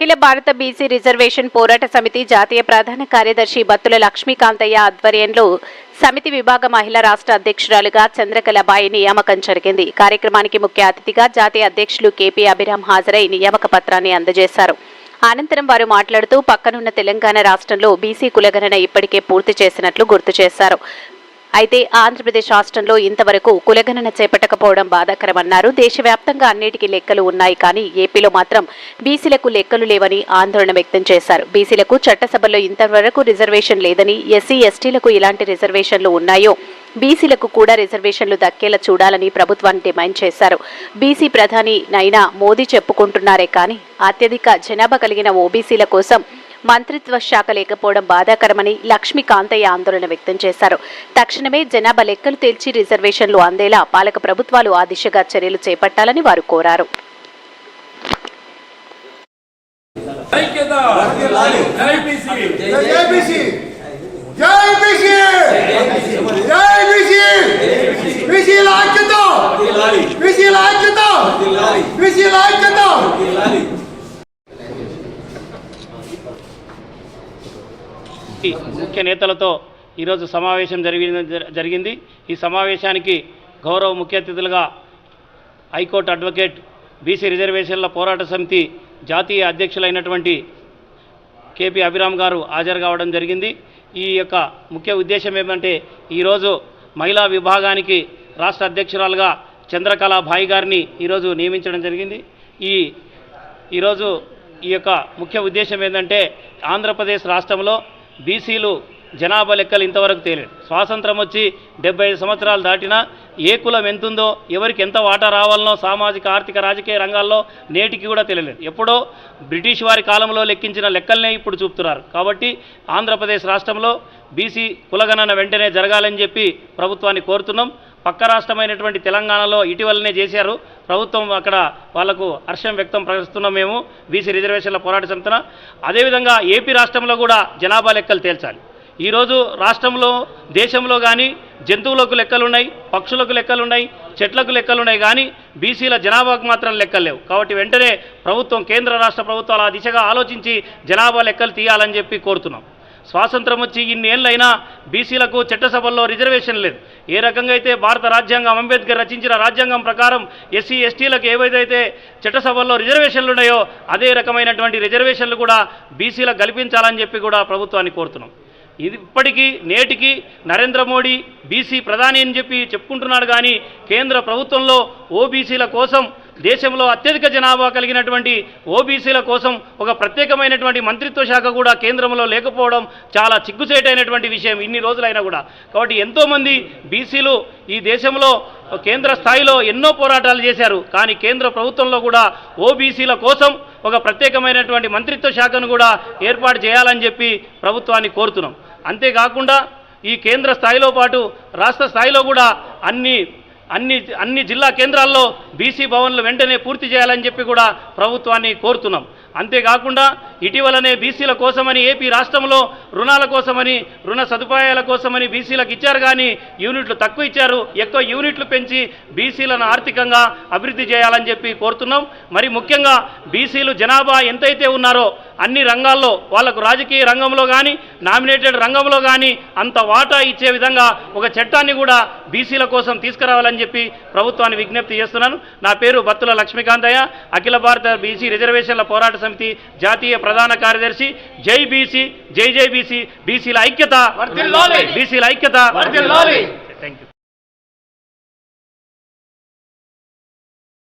అఖిల భారత BC reservation పోరాట సమితి జాతీయ ప్రధాన కార్యదర్శి బత్తుల లక్ష్మీకాంతయ్య ఆధ్వర్యంలో సమితి విభాగ మహిళా రాష్ట్ర అధ్యక్షురాలుగా చంద్రకలబాయి నియామకం జరిగింది. కార్యక్రమానికి ముఖ్య అతిథిగా జాతీయ అధ్యక్షులు కేపీ అభిరామ్ హాజరై నియామక పత్రాన్ని అందజేశారు. అనంతరం వారు మాట్లాడుతూ పక్కనున్న తెలంగాణ రాష్ట్రంలో బీసీ కులగణన ఇప్పటికే పూర్తి చేసినట్లు గుర్తు చేశారు. అయితే ఆంధ్రప్రదేశ్ రాష్ట్రంలో ఇంతవరకు కులగణన చేపట్టకపోవడం బాధాకరమన్నారు. దేశవ్యాప్తంగా అన్నిటికీ లెక్కలు ఉన్నాయి కానీ ఏపీలో మాత్రం బీసీలకు లెక్కలు లేవని ఆందోళన వ్యక్తం చేశారు. బీసీలకు చట్టసభలో ఇంతవరకు రిజర్వేషన్ లేదని ఎస్సీ ఎస్టీలకు ఇలాంటి రిజర్వేషన్లు ఉన్నాయో బీసీలకు కూడా రిజర్వేషన్లు దక్కేలా చూడాలని ప్రభుత్వాన్ని డిమాండ్ చేశారు. బీసీ ప్రధాని నైనా మోదీ చెప్పుకుంటున్నారే కానీ అత్యధిక జనాభా కలిగిన ఓబీసీల కోసం మంత్రిత్వ శాఖ లేకపోవడం బాధాకరమని లక్ష్మీకాంతయ్య ఆందోళన వ్యక్తం చేశారు. తక్షణమే జనాభా లెక్కలు తేల్చి రిజర్వేషన్లు అందేలా పాలక ప్రభుత్వాలు ఆ దిశగా చర్యలు చేపట్టాలని వారు కోరారు. ఐక్యత! ఐక్యత! ఐక్యత ఈ ముఖ్య నేతలతో ఈరోజు సమావేశం జరిగింది జరిగింది. ఈ సమావేశానికి గౌరవ ముఖ్య అతిథులుగా హైకోర్టు అడ్వకేట్ బీసీ రిజర్వేషన్ల పోరాట సమితి జాతీయ అధ్యక్షులైనటువంటి కేపీ అభిరామ్ గారు హాజరు కావడం జరిగింది. ఈ యొక్క ముఖ్య ఉద్దేశం ఏమంటే ఈరోజు మహిళా విభాగానికి రాష్ట్ర అధ్యక్షురాలుగా చంద్రకళ భాయ్ గారిని ఈరోజు నియమించడం జరిగింది. ఈ ఈరోజు ఈ యొక్క ముఖ్య ఉద్దేశం ఏంటంటే ఆంధ్రప్రదేశ్ రాష్ట్రంలో బీసీలు జనాభా లెక్కలు ఇంతవరకు తేలేదు స్వాతంత్రం వచ్చి డెబ్బై ఐదు సంవత్సరాలు దాటినా ఏ కులం ఎంతుందో ఎవరికి ఎంత వాటా రావాలనో సామాజిక ఆర్థిక రాజకీయ రంగాల్లో నేటికి కూడా తెలియలేదు. ఎప్పుడో బ్రిటిష్ వారి కాలంలో లెక్కించిన లెక్కలనే ఇప్పుడు చూపుతున్నారు. కాబట్టి ఆంధ్రప్రదేశ్ రాష్ట్రంలో బీసీ కులగణన వెంటనే జరగాలని చెప్పి ప్రభుత్వాన్ని కోరుతున్నాం. పక్క రాష్ట్రమైనటువంటి తెలంగాణలో ఇటీవలనే చేశారు. ప్రభుత్వం అక్కడ వాళ్ళకు హర్షం వ్యక్తం ప్రకటిస్తున్నాం మేము. బీసీ రిజర్వేషన్ల పోరాట సంతన అదేవిధంగా ఏపీ రాష్ట్రంలో కూడా జనాభా లెక్కలు తేల్చాలి. ఈరోజు రాష్ట్రంలో దేశంలో కానీ జంతువులకు లెక్కలున్నాయి పక్షులకు లెక్కలున్నాయి చెట్లకు లెక్కలున్నాయి కానీ బీసీల జనాభాకు మాత్రం లెక్కలు లేవు. కాబట్టి వెంటనే ప్రభుత్వం కేంద్ర రాష్ట్ర ప్రభుత్వాలు ఆ దిశగా ఆలోచించి జనాభా లెక్కలు తీయాలని చెప్పి కోరుతున్నాం. స్వాతంత్రం వచ్చి ఇన్నేళ్ళైనా బీసీలకు చట్టసభల్లో రిజర్వేషన్ లేదు. ఏ రకంగా అయితే భారత రాజ్యాంగం అంబేద్కర్ రచించిన రాజ్యాంగం ప్రకారం ఎస్సీ ఎస్టీలకు ఏవైతే చట్టసభల్లో రిజర్వేషన్లు ఉన్నాయో అదే రకమైనటువంటి రిజర్వేషన్లు కూడా బీసీలకు కల్పించాలని చెప్పి కూడా ప్రభుత్వాన్ని కోరుతున్నాం. ఇది ఇప్పటికీ నేటికి నరేంద్ర మోడీ బీసీ ప్రధాని అని చెప్పి చెప్పుకుంటున్నాడు కానీ కేంద్ర ప్రభుత్వంలో ఓబీసీల కోసం దేశంలో అత్యధిక జనాభా కలిగినటువంటి ఓబీసీల కోసం ఒక ప్రత్యేకమైనటువంటి మంత్రిత్వ శాఖ కూడా కేంద్రంలో లేకపోవడం చాలా చిగ్గుచేటైనటువంటి విషయం ఇన్ని రోజులైనా కూడా. కాబట్టి ఎంతోమంది బీసీలు ఈ దేశంలో కేంద్ర స్థాయిలో ఎన్నో పోరాటాలు చేశారు. కానీ కేంద్ర ప్రభుత్వంలో కూడా ఓబీసీల కోసం ఒక ప్రత్యేకమైనటువంటి మంత్రిత్వ శాఖను కూడా ఏర్పాటు చేయాలని చెప్పి ప్రభుత్వాన్ని కోరుతున్నాం. అంతేకాకుండా ఈ కేంద్ర స్థాయిలో పాటు రాష్ట్ర స్థాయిలో కూడా అన్ని అన్ని అన్ని జిల్లా కేంద్రాల్లో బీసీ భవన్లు వెంటనే పూర్తి చేయాలని చెప్పి కూడా ప్రభుత్వాన్ని కోరుతున్నాం. అంతేకాకుండా ఇటీవలనే బీసీల కోసమని ఏపీ రాష్ట్రంలో రుణాల కోసమని రుణ సదుపాయాల కోసమని బీసీలకు ఇచ్చారు కానీ యూనిట్లు తక్కువ ఇచ్చారు. ఎక్కువ యూనిట్లు పెంచి బీసీలను ఆర్థికంగా అభివృద్ధి చేయాలని చెప్పి కోరుతున్నాం. మరి ముఖ్యంగా బీసీలు జనాభా ఎంతైతే ఉన్నారో అన్ని రంగాల్లో వాళ్ళకు రాజకీయ రంగంలో కానీ నామినేటెడ్ రంగంలో కానీ అంత వాటా ఇచ్చే విధంగా ఒక చట్టాన్ని కూడా బీసీల కోసం తీసుకురావాలని చెప్పి ప్రభుత్వాన్ని విజ్ఞప్తి చేస్తున్నాను. నా పేరు బత్తుల లక్ష్మీకాంతయ్య. అఖిల భారత బీసీ రిజర్వేషన్ల పోరాట సమితి జాతీయ ప్రధాన కార్యదర్శి జై బీసీ జై జై బీసీ బీసీల ఐక్యత వర్ధిల్లాలి. బీసీల ఐక్యత వర్ధిల్లాలి.